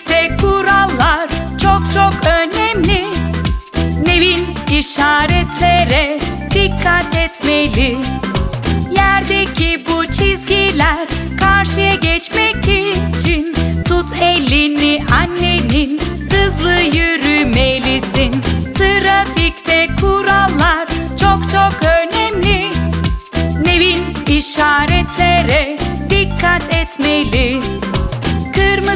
Trafikte kurallar çok çok önemli. Nevin işaretlere dikkat etmeli. Yerdeki bu çizgiler karşıya geçmek için Tut elini annenin hızlı yürümelisin Trafikte kurallar çok çok önemli Nevin işaretlere dikkat etmeli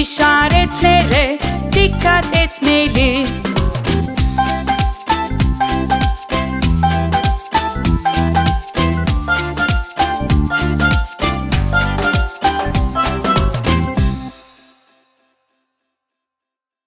işaretlere dikkat etmeli